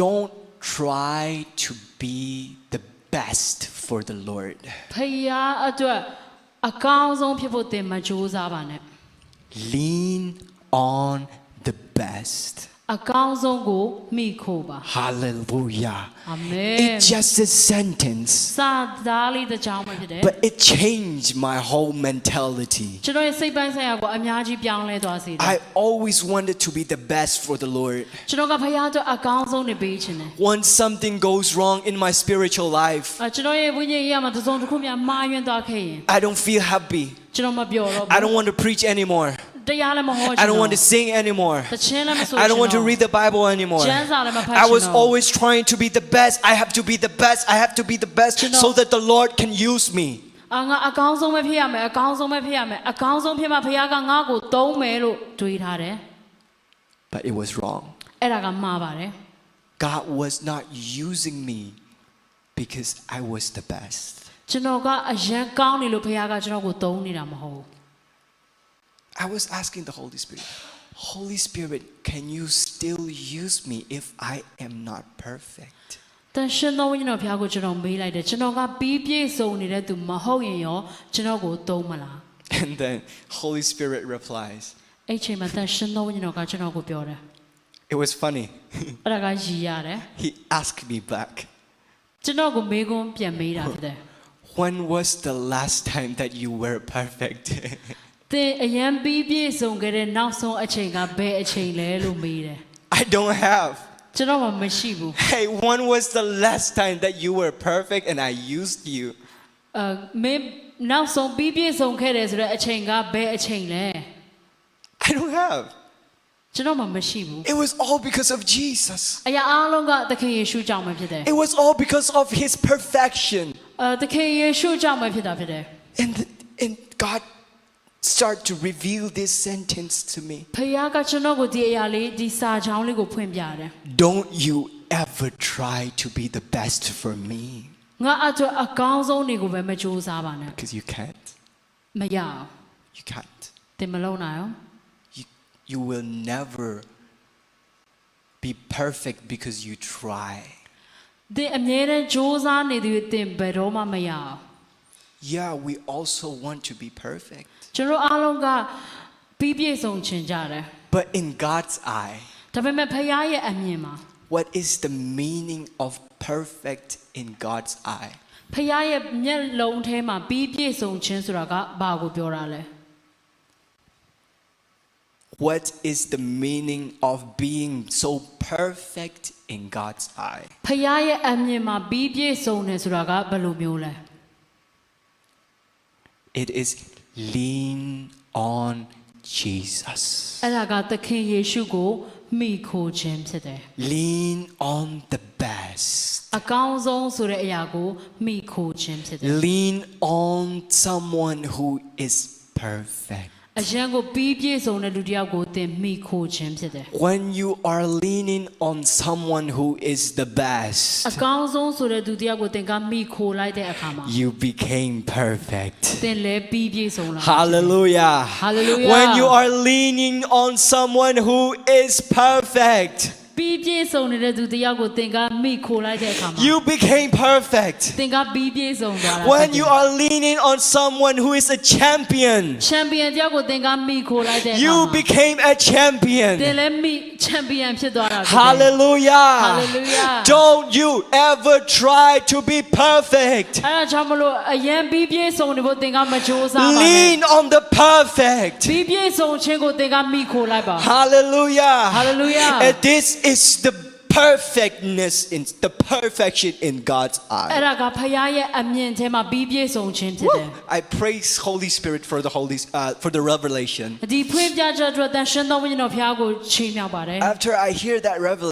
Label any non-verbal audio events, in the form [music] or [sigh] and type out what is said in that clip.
don't try to be the best for the Lord. ဖယားအတွက်အကောင်းဆုံးဖြစ်ဖို့သင်မကြိုးစားပါနဲ့ Lean on the best. အကောင်းဆုံးကိုမိခိုပါ Hallelujah. အာမင် It's just a sentence, စာသားလေးတစ်ကြောင်းပဲဖြစ်တယ် but it changed my whole mentality. ကျွန်တော်ရဲ့စိတ်ပိုင်းဆိုင်ရာကိုအများကြီးပြောင်းလဲသွားစေတယ် I always wanted to be the best for the Lord. ကျွန်တော်ကဖယားအတွက်အကောင်းဆုံးနေပေးခြင်းတယ် Once something goes wrong in my spiritual life, အကျွန်တော်ရဲ့ဝိညာဉ်ရေးရမှာတစ်စုံတစ်ခုများမှားယွင်းသွားခဲ့ရင် I don't feel happy. ကျွန်တော်မပြောတော့ I ဘူး don't want to preach anymore. တရားလည်းမဟောချင် I တော့ don't want to sing anymore. တခြင်းလည်းမဆို I don't want to read the Bible anymore. ကျမ်းစာလည်းမဖတ်ချင် I was တော့ always trying to be the best. I have to be the best. I have to be the best so that the Lord can use me. အာငါအကောင်းဆုံးပဲဖြစ်ရမယ်အကောင်းဆုံးပဲဖြစ်ရမယ်အကောင်းဆုံးဖြစ်မှဖခင်ကငါ့ကိုသုံးမယ်လို့တွေးထားတယ် But it was wrong. အဲ့ဒါကမှားပါတယ် God was not using me because I was the best. ကျွန်တော်ကအရန်ကောင်းနေလို့ဖခင်ကကျွန်တော်ကိုသုံးနေတာမဟုတ်ဘူး I was asking the Holy Spirit, Holy Spirit, can you still use me if I am not perfect? [laughs] တန်ရှင်တော်ဝိညာဉ်တော်ဖခင်ကိုကျွန်တော်မေးလိုက်တယ်ကျွန်တော်ကပြီးပြည့်စုံနေတဲ့သူမဟုတ်ရင်ရောကျွန်တော်ကိုသုံးမလား And then Holy Spirit replies, အဲ့ချိန်မှာတန်ရှင်တော်ဝိညာဉ်တော်ကကျွန်တော်ကိုပြောတယ် It was funny. [laughs] အဲ့ဒါကရည်ရတယ် he asked me back, ကျွန်တော်ကိုမေးခွန်းပြန်မေးတာဖြစ်တယ် [laughs] When was the last time that you were perfect? သင်အရန်ပြီးပြည့်စုံခဲ့တဲ့နောက်ဆုံးအချိန်ကဘယ်အချိန်လဲလို့မေးတယ် I don't have. ကျွန်တော်မှမရှိဘူး Hey, when was the last time that you were perfect and I used you? အဲမင်းနောက်ဆုံးပြီးပြည့်စုံခဲ့တယ်ဆိုတော့အချိန်ကဘယ်အချိန်လဲ I don't have. ကျွန်တော်မှမရှိဘူး It was all because of Jesus. အရာအားလုံးကသခင်ယေရှုကြောင့်ပဲဖြစ်တယ် It was all because of his perfection. အဲသခင်ယေရှုကြောင့်ပဲဖြစ်တာဖြစ်တယ် And, and God started to reveal this sentence to me. ဖခင်ကကျွန်တော်ကိုဒီအရာလေးဒီစာကြောင်းလေးကိုဖွင့်ပြတယ် Don't you ever try to be the best for me ငါအတွက်အကောင်းဆုံးတွေကိုပဲမကြိုးစားပါနဲ့ because you can't. မရအောင် You can't. သင်မလုံးနိုင်အောင် You, you will never be perfect because you try. သင်အမြဲတမ်းကြိုးစားနေသည်သင်ဘယ်တော့မှမရအောင် Yeah, we also want to be perfect. ကျွန်တော်အားလုံးကပြီးပြည့်စုံချင်ကြတယ် But in God's eye, ဒါပေမဲ့ဖခင်ရဲ့အမြင်မှာ what is the meaning of perfect in God's eye? ဖခင်ရဲ့မျက်လုံးထဲမှာပြီးပြည့်စုံခြင်းဆိုတာကဘာကိုပြောတာလဲ What is the meaning of being so perfect in God's eye? ဖခင်ရဲ့အမြင်မှာပြီးပြည့်စုံတယ်ဆိုတာကဘယ်လိုမျိုးလဲ It is lean on Jesus. အဲ့ဒါကသခင်ယေရှုကိုမိခိုခြင်းဖြစ်တယ် Lean on the best. အကောင်းဆုံးဆိုတဲ့အရာကိုမိခိုခြင်းဖြစ်တယ် Lean on someone who is perfect. အရန်ကိုပြီးပြည့်စုံတဲ့လူတစ်ယောက်ကိုသင်မိခိုခြင်းဖြစ်တယ် When you are leaning on someone who is the အ best, ကောင်းဆုံးဆိုတဲ့သူတစ်ယောက်ကိုသင်ကမိခိုလိုက်တဲ့အခါမှာ you became perfect. သင်လည်းပြီးပြည့်စုံလာ Hallelujah. Hallelujah. When you are leaning on someone who is perfect, ပြီးပြည့်စုံနေတဲ့သူတစ်ယောက်ကိုသင်ကမိခိုလိုက်တဲ့အခါမှာ you became perfect. သင်ကပြီးပြည့်စုံသွားတာ When you are leaning on someone who is a champion, ချန်ပီယံတစ်ယောက်ကိုသင်ကမိခိုလိုက်တဲ့အခါ you မှာ became a သင် champion. လည်းမိချန်ပီယံဖြစ်သွားတာဖြစ်တယ် Hallelujah. Hallelujah. Don't you ever try to be perfect. အဲ့ဒါကြောင့်မလို့အယံပြီးပြည့်စုံနေဖို့သင်ကမကြိုးစားပါနဲ့ Lean on the perfect. ပြီးပြည့်စုံခြင်းကိုသင်ကမိခိုလိုက်ပါ Hallelujah. Hallelujah. And this is the perfectness in the perfection in God's အဲ့ eye. ဒါကဖခင်ရဲ့အမြင်ထဲမှာပြီးပြည့်စုံခြင်းဖြစ်တယ် I praise Holy Spirit for the Holy uh, for the revelation. ဒီဖွင့်ပြချက်အတွက်သင်ရှင်တော်ဝိညာဉ်တော်ဖခင်ကိုချီးမြှောက်ပါတယ် After I hear that revelation